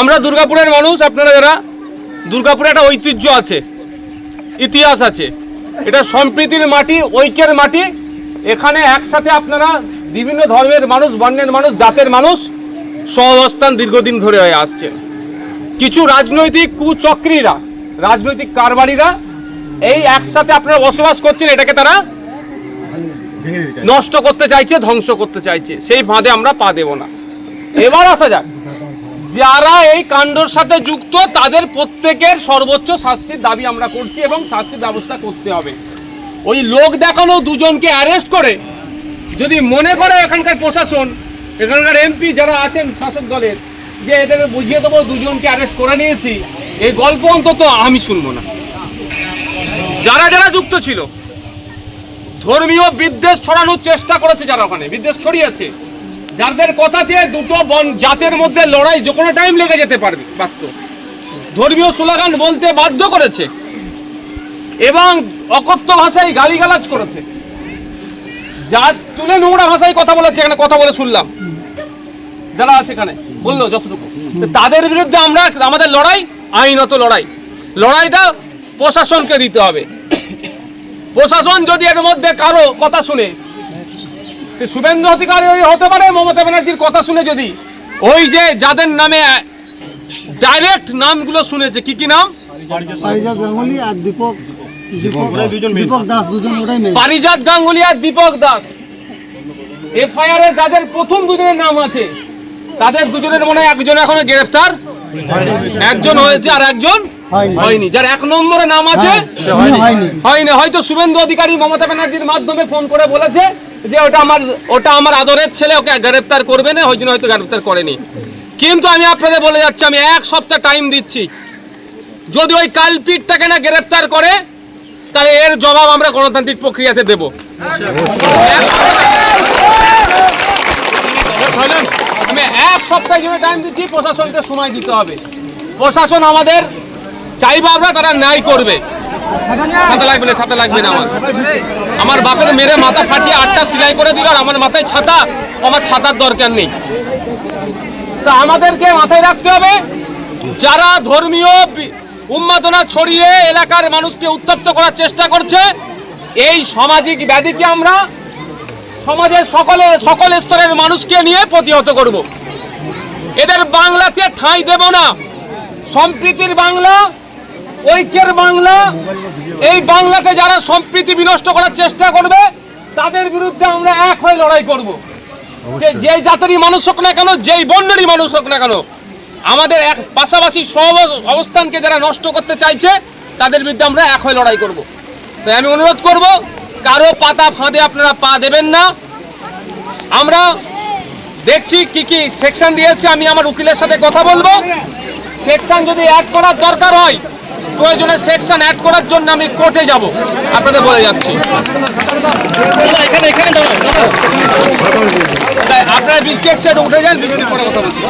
আমরা দুর্গাপুরের মানুষ, আপনারা যারা, দুর্গাপুরে একটা ঐতিহ্য আছে, ইতিহাস আছে। এটা সম্প্রীতির মাটি, ঐক্যের মাটি। এখানে একসাথে আপনারা বিভিন্ন ধর্মের মানুষ, বর্ণের মানুষ, জাতের মানুষ সহাবস্থান দীর্ঘদিন ধরে হয়ে আসছে। কিছু রাজনৈতিক কুচক্রীরা, রাজনৈতিক কারবারিরা এই একসাথে আপনারা বসবাস করছেন, এটাকে তারা নষ্ট করতে চাইছে, ধ্বংস করতে চাইছে। সেই ফাঁদে আমরা পা দেব না। এবার আসা যাক। যারা এই কাণ্ডর সাথে যুক্ত, তাদের প্রত্যেকের সর্বোচ্চ শাস্তির দাবি আমরা করছি এবং শাস্তির ব্যবস্থা করতে হবে। ওই লোক দেখানো দুজনকে অ্যারেস্ট করে, যদি মনে করে এখানকার প্রশাসন, এখানকার এমপি যারা আছেন শাসক দলের, যে এদের বুঝিয়ে দেবো দুজনকে অ্যারেস্ট করে নিয়েছি, এই গল্প অন্তত আমি শুনব না। যারা যারা যুক্ত ছিল, ধর্মীয় বিদ্বেষ ছড়ানোর চেষ্টা করেছে যারা ওখানে, বিদ্বেষ ছড়িয়েছে যাদের কথা দিয়ে দুটো বন জাতের মধ্যে লড়াই যে কোনো টাইম লেগে যেতে পারবে, পারত। ধর্মীয় স্লোগান বলতে বাধ্য করেছে এবং অকথ্য ভাষায় গালিগালাজ করেছে। যা তুলে নোংরা ভাষায় কথা বলেছে, এখানে কথা বলে শুনলাম। যারা আছে এখানে, বলল যতটুকু। তাদের বিরুদ্ধে আমরা, আমাদের লড়াই, আইনত লড়াই। লড়াইটা প্রশাসনকে দিতে হবে। প্রশাসন যদি এর মধ্যে কারও কথা শুনে শুভেন্দু অধিকারী হতে পারে মমতা ব্যানার্জির কথা শুনে যদি। ওই যে যাদের নামে ডাইরেক্ট নামগুলো শুনেছে কি কি নাম? পারিজাত গাঙ্গুলি আর দীপক দীপক দীপক দাস দুজন পারিজাত গাঙ্গুলি আর দীপক দাস। এফআইআর এ যাদের প্রথম দুজনের নাম আছে তাদের দুজনের মনে হয় একজন এখনও গ্রেফতার একজন হয়েছে আর একজন হয়নি। যার এক নম্বরে নাম আছে হয়নি। হয়নি। হয়নি। হয়তো শুভেন্দু অধিকারী মমতা ব্যানার্জির মাধ্যমে ফোন করে বলেছে যে ওটা আমার ওটা আমার আদরের ছেলে ওকে গ্রেপ্তার করবে না ওই জন্য হয়তো গ্রেপ্তার করেনি। কিন্তু আমি আপনাদের বলে যাচ্ছি আমি এক সপ্তাহ টাইম দিচ্ছি। যদি ওই কালপিটটাকে না গ্রেপ্তার করে তাহলে এর জবাব আমরা গণতান্ত্রিক প্রক্রিয়াতে দেব। আমি এক সপ্তাহ জন্য টাইম দিচ্ছি প্রশাসনকে সময় দিতে হবে। প্রশাসন আমাদের চাইব আমরা, তারা ন্যায় করবে। ছাতা লাগবে না, ছাতা লাগবে না আমার। আমার বাপের মেরে মাথা ফাটিয়ে আটটা সিলাই করে দিল, আর আমার মাথায় ছাতা। আমার ছাতার দরকার নেই। তা আমাদেরকে মাথায় রাখতে হবে, যারা ধর্মীয় উন্মাদনা ছড়িয়ে এলাকার মানুষকে উত্তপ্ত করার চেষ্টা করছে, এই সামাজিক ব্যাধিকে আমরা সমাজের সকলে, সকল স্তরের মানুষকে নিয়ে প্রতিহত করব। এদের বাংলাতে ঠাঁই দেব না। সম্প্রীতির বাংলা ঐক্যের বাংলা এই বাংলাতে যারা সম্প্রীতি বিনষ্ট করার চেষ্টা করবে তাদের বিরুদ্ধে আমরা এক হয়ে লড়াই করব। সে যেই জাতেরই মানুষ হোক না কেন যেই বর্ণেরই মানুষ হোক না কেন আমাদের এক পাশাপাশি সব অবস্থানকে যারা নষ্ট করতে চাইছে তাদের বিরুদ্ধে আমরা এক হয়ে লড়াই করব। তাই আমি অনুরোধ করব কারও পাতা ফাঁদে আপনারা পা দেবেন না। আমরা দেখছি কি কি সেকশন দিয়েছে আমি আমার উকিলের সাথে কথা বলব। সেকশন যদি অ্যাড করার দরকার হয় প্রয়োজনে সেকশন অ্যাড করার জন্য আমি কোর্টে যাব। আপনাদের বলে যাচ্ছি। আপনারা বৃষ্টি হচ্ছে উঠে যান বৃষ্টির পরে কথা বলছি।